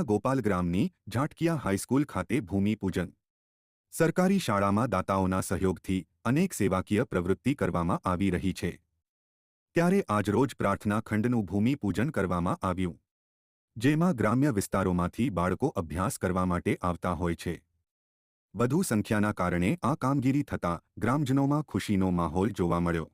સુરતના ગોપાલ ગ્રામની ઝાટકિયા હાઈસ્કૂલ ખાતે ભૂમિપૂજન સરકારી શાળામાં દાતાઓના સહયોગથી અનેક સેવાકીય પ્રવૃત્તિ કરવામાં આવી રહી છે. ત્યારે આજરોજ પ્રાર્થના ખંડનું ભૂમિપૂજન કરવામાં આવ્યું. જેમાં ગ્રામ્ય વિસ્તારોમાંથી બાળકો અભ્યાસ કરવા માટે આવતા હોય છે. વધુ સંખ્યાના કારણે આ કામગીરી થતાં ગ્રામજનોમાં ખુશીનો માહોલ જોવા મળ્યો.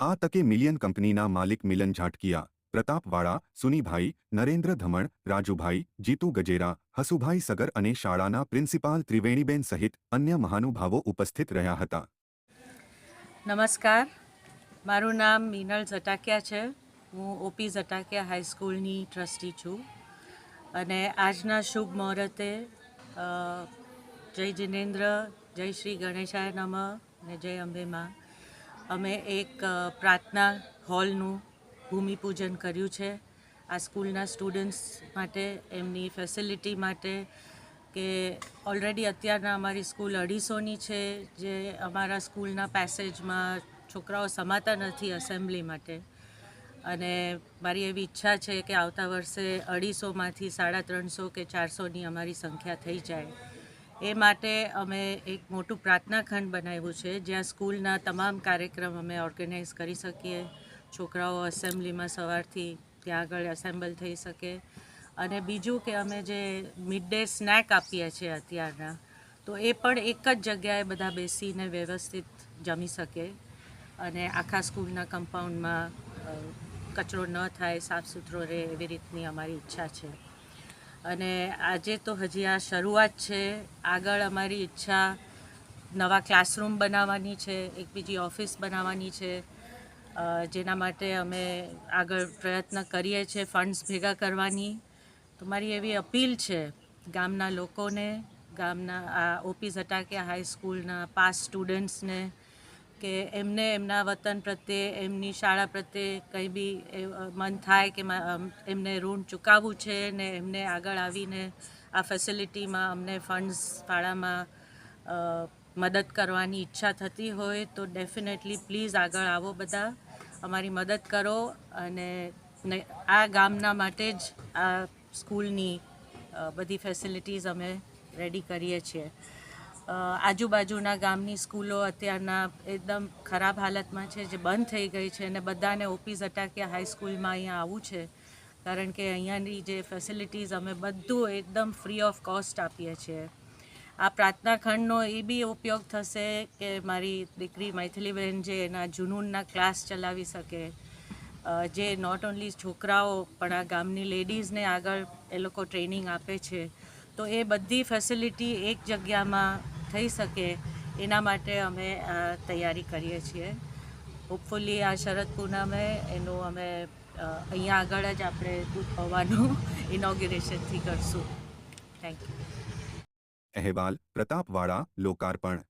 આ તકે મિલિયન કંપનીના માલિક મિલન ઝાટકિયા પ્રતાપવાળા, સુનીભાઈ, નરેન્દ્ર ધમણ, રાજુભાઈ, જીતુ ગજેરા, હસુભાઈ સગર અને શાળાના પ્રિન્સિપાલ ત્રિવેણીબેન સહિત અન્ય મહાનુભાવો ઉપસ્થિત રહ્યા હતા. નમસ્કાર. મારું નામ મીનલ ઝટાકિયા છે. હું ઓપી ઝટાકિયા હાઈસ્કૂલની ટ્રસ્ટી છું. અને આજના શુભ મુહૂર્તે જય જિનેન્દ્ર, જય શ્રી ગણેશાય નમઃ અને જય અંબેમાં અમે એક પ્રાર્થના હોલનું ભૂમિપૂજન કર્યું છે. આ સ્કૂલના સ્ટુડન્ટ્સ માટે, એમની ફેસિલિટી માટે કે ઓલરેડી અત્યારના અમારી સ્કૂલ અઢીસોની છે, જે અમારા સ્કૂલના પેસેજમાં છોકરાઓ સમાતા નથી એસેમ્બલી માટે. અને મારી એવી ઈચ્છા છે કે આવતા વર્ષે અઢીસોમાંથી સાડા ત્રણસો કે ચારસોની અમારી સંખ્યા થઈ જાય. એ માટે અમે એક મોટું પ્રાર્થના ખંડ બનાવ્યું છે. જ્યાં સ્કૂલના તમામ કાર્યક્રમ અમે ઓર્ગેનાઇઝ કરી શકીએ. છોકરાઓ એસેમ્બલીમાં સવારથી ત્યાં આગળ એસેમ્બલ થઈ શકે. અને બીજું કે અમે જે મિડ ડે સ્નેક આપીએ છીએ અત્યારના, તો એ પણ એક જ જગ્યાએ બધા બેસીને વ્યવસ્થિત જમી શકે. અને આખા સ્કૂલના કમ્પાઉન્ડમાં કચરો ન થાય, સાફ સુથરો રહે એવી રીતની અમારી ઈચ્છા છે. અને આજે તો હજી આ શરૂઆત છે. આગળ અમારી ઈચ્છા નવા ક્લાસરૂમ બનાવવાની છે, એક બીજી ઓફિસ બનાવવાની છે. જેના માટે અમે આગળ પ્રયત્ન કરીએ છીએ ફંડ્સ ભેગા કરવાની. તો મારી એવી અપીલ છે ગામના લોકોને, ગામના આ ઓપી ઝટાકિયા હાઈસ્કૂલના પાસ સ્ટુડન્ટ્સને કે એમને એમના વતન પ્રત્યે, એમની શાળા પ્રત્યે કંઈ બી મન થાય કે એમને ઋણ ચૂકવવું છે ને એમને આગળ આવીને આ ફેસિલિટીમાં અમને ફંડ્સ શાળામાં મદદ કરવાની ઈચ્છા થતી હોય તો ડેફિનેટલી પ્લીઝ આગળ આવો બધા. અમારી મદદ કરો અને આ ગામના માટે જ આ સ્કૂલની બધી ફેસિલિટીઝ અમે રેડી કરીએ છીએ. આજુબાજુના ગામની સ્કૂલો અત્યારના એકદમ ખરાબ હાલતમાં છે, જે બંધ થઈ ગઈ છે અને બધાને ઓપી ઝટાકિયા હાઈસ્કૂલમાં અહીંયા આવવું છે. કારણ કે અહીંયાની જે ફેસિલિટીઝ અમે બધું એકદમ ફ્રી ઓફ કોસ્ટ આપીએ છીએ. આ પ્રાર્થના ખંડનો એ બી ઉપયોગ થશે કે મારી દીકરી મૈથિલીબેન જે એના જુનૂનના ક્લાસ ચલાવી શકે. જે નોટ ઓન્લી છોકરાઓ, પણ આ ગામની લેડીઝને આગળ એ લોકો ટ્રેનિંગ આપે છે. તો એ બધી ફેસિલિટી એક જગ્યામાં થઈ શકે, એના માટે અમે તૈયારી કરીએ છીએ. હોપફુલી આ શરદ પૂનમે એનું અમે અહીંયા આગળ જ આપણે દૂધ પૌવાનું ઇનોગ્યુરેશનથી કરશું. થેન્ક યુ અહેવાલ પ્રતાપવાળા લોકાર્પણ